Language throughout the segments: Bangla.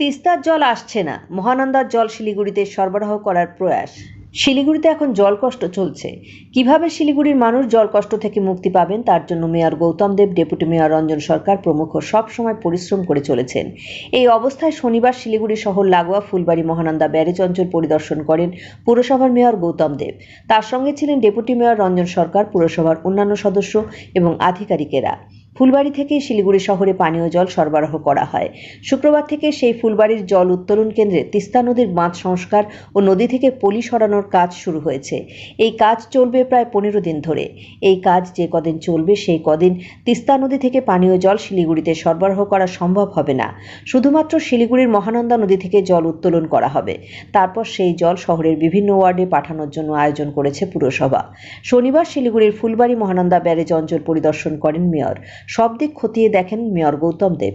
তিস্তার জল আসছে না। মহানন্দার জল শিলিগুড়িতে সরবরাহ করার প্রয়াস। শিলিগুড়িতে এখন জল কষ্ট চলছে। কীভাবে শিলিগুড়ির মানুষ জল কষ্ট থেকে মুক্তি পাবেন, তার জন্য mayor Gautam Deb, deputy mayor Ranjan Sarkar প্রমুখ সব সময় পরিশ্রম করে চলেছেন। এই অবস্থায় শনিবার শিলিগুড়ি শহর লাগোয়া ফুলবাড়ি মহানন্দা ব্যারেজ অঞ্চল পরিদর্শন করেন পুরসভার মেয়র গৌতম দেব। তার সঙ্গে ছিলেন ডেপুটি মেয়র রঞ্জন সরকার, পুরসভার অন্যান্য সদস্য এবং আধিকারিকেরা। ফুলবাড়ি থেকে শিলিগুড়ি শহরে পানীয় জল সরবরাহ করা হয়। শুক্রবার থেকে সেই ফুলবাড়ির জল উত্তোলন কেন্দ্রে তিস্তা নদীর বাঁধ সংস্কার ও নদী থেকে পলি সরানোর কাজ শুরু হয়েছে। এই কাজ চলবে প্রায় পনেরো দিন ধরে। এই কাজ যে কদিন চলবে সেই কদিন তিস্তা নদী থেকে পানীয় জল শিলিগুড়িতে সরবরাহ করা সম্ভব হবে না। শুধুমাত্র শিলিগুড়ির মহানন্দা নদী থেকে জল উত্তোলন করা হবে। তারপর সেই জল শহরের বিভিন্ন ওয়ার্ডে পাঠানোর জন্য আয়োজন করেছে পুরসভা। শনিবার শিলিগুড়ির ফুলবাড়ি মহানন্দা ব্যারেজ অঞ্চল পরিদর্শন করেন মেয়র। সব দিক খতিয়ে দেখেন মেয়র গৌতম দেব।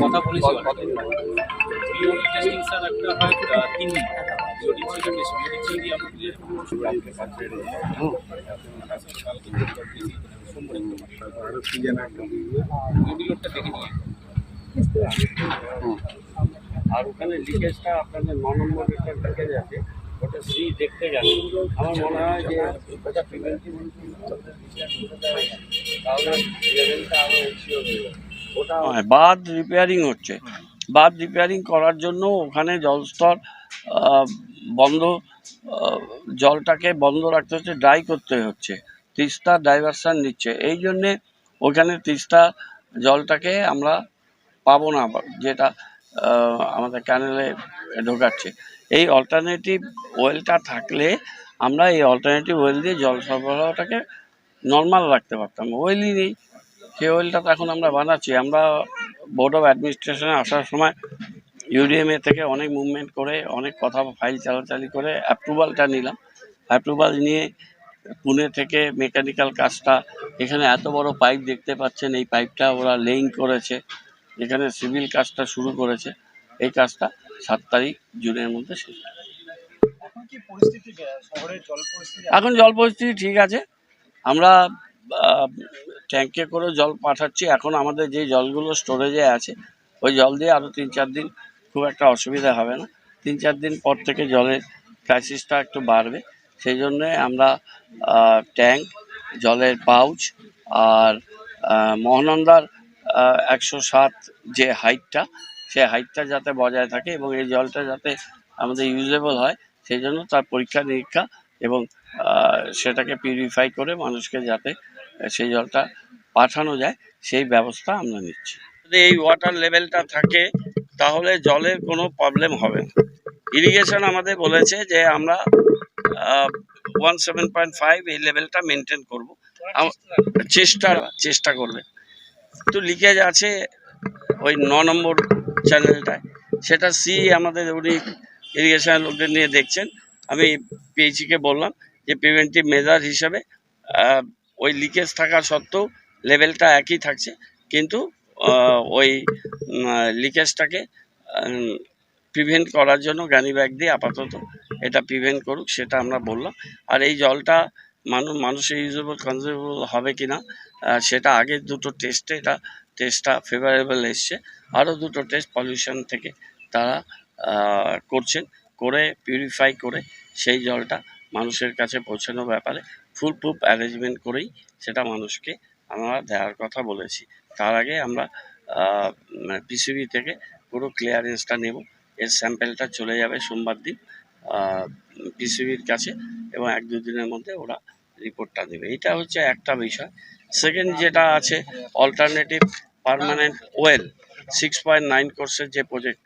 কথা বলেছি একটা হয় তিন আর ওখানে লিকেজটা আপনাদের ন নম্বর লিটার লিকেজ আছে ওটা সি দেখতে গেলে আমার মনে হয় যে ওটা ওটা হ্যাঁ, রিপেয়ারিং হচ্ছে। বাঁধ রিপেয়ারিং করার জন্য ওখানে জলস্তর বন্ধ জলটাকে বন্ধ রাখতে হচ্ছে ড্রাই করতে হচ্ছে, তিস্তা ডাইভারশন নিচ্ছে। এই জন্যে ওখানে তিস্তা জলটাকে আমরা পাবো না, যেটা আমাদের ক্যানেলে ঢোকাচ্ছে। এই অল্টারনেটিভ ওয়েলটা থাকলে আমরা এই অল্টারনেটিভ ওয়েল দিয়ে জল সরবরাহটাকে নর্মাল রাখতে পারতাম। ওয়েলই নেই। সেই ওয়েলটা তো এখন আমরা বানাচ্ছি। আমরা বোর্ড অফ অ্যাডমিনিস্ট্রেশনে আসার সময় ইউডিএমএ থেকে অনেক মুভমেন্ট করে অনেক কথা ফাইল চালাচালি করে অ্যাপ্রুভালটা নিলাম। অ্যাপ্রুভাল নিয়ে পুনে থেকে মেকানিক্যাল কাজটা এখানে এত বড় পাইপ দেখতে পাচ্ছেন এই পাইপটা ওরা লেইং করেছে। এখানে সিভিল কাজটা শুরু করেছে। এই কাজটা সাত তারিখ জুনের মধ্যে শেষ। এখন জল পরিস্থিতি? ঠিক আছে। আমরা ট্যাঙ্কে করে জল পাঠাচ্ছি। এখন আমাদের যে জলগুলো স্টোরেজে আছে ওই জল দিয়ে আরও তিন চার দিন খুব একটা অসুবিধা হবে না। তিন চার দিন পর থেকে জলের ক্রাইসিসটা একটু বাড়বে। সেই জন্যে আমরা ট্যাঙ্ক জলের পাউচ আর মহানন্দার একশো সাত যে হাইটটা সেই হাইটটা যাতে বজায় থাকে এবং এই জলটা যাতে আমাদের ইউজেবল হয়, সেই জন্য তার পরীক্ষা নিরীক্ষা এবং সেটাকে পিউরিফাই করে মানুষকে যাতে সেই জলটা পাঠানো যায়, সেই ব্যবস্থা আমরা নিচ্ছি। এই ওয়াটার লেভেলটা থাকে তাহলে জলের কোনো প্রবলেম হবে না। ইরিগেশন আমাদের বলেছে যে আমরা ওয়ান সেভেন পয়েন্ট ফাইভ এই লেভেলটা মেনটেন করব। চেষ্টা চেষ্টা করবে। তো লিকেজ আছে ওই ন নম্বর চ্যানেলটায় সেটা সি আমাদের উনি ইরিগেশনের লোকদের নিয়ে দেখছেন। আমি পিএইচিকে বললাম যে প্রিভেন্টিভ মেজার হিসাবে ওই লিকেজ থাকা সত্ত্বেও লেভেলটা একই থাকছে। কিন্তু ওই লিকেজটাকে প্রিভেন্ট করার জন্য গানি ব্যাগ দিয়ে আপাতত এটা প্রিভেন্ট করুক, সেটা আমরা বললাম। আর এই জলটা মানুষ মানুষের ইউজেবল কনজিউমেবল হবে কি না সেটা আগের দুটো টেস্টে এটা টেস্টটা ফেভারেবল এসছে। আরও দুটো টেস্ট পলিউশন থেকে তারা করছেন, করে পিউরিফাই করে সেই জলটা মানুষের কাছে পৌঁছানোর ব্যাপারে ফুল প্রুফ অ্যারেঞ্জমেন্ট করেই সেটা মানুষকে আমরা দেওয়ার কথা বলেছি। তার আগে আমরা পিসিবি থেকে পুরো ক্লিয়ারেন্সটা নেব। এর স্যাম্পেলটা চলে যাবে সোমবার দিন পিসিবির কাছে এবং এক দু দিনের মধ্যে ওরা রিপোর্টটা দেবে। এটা হচ্ছে একটা বিষয়। সেকেন্ড যেটা আছে alternative permanent well six point nine কোর্সের যে প্রজেক্ট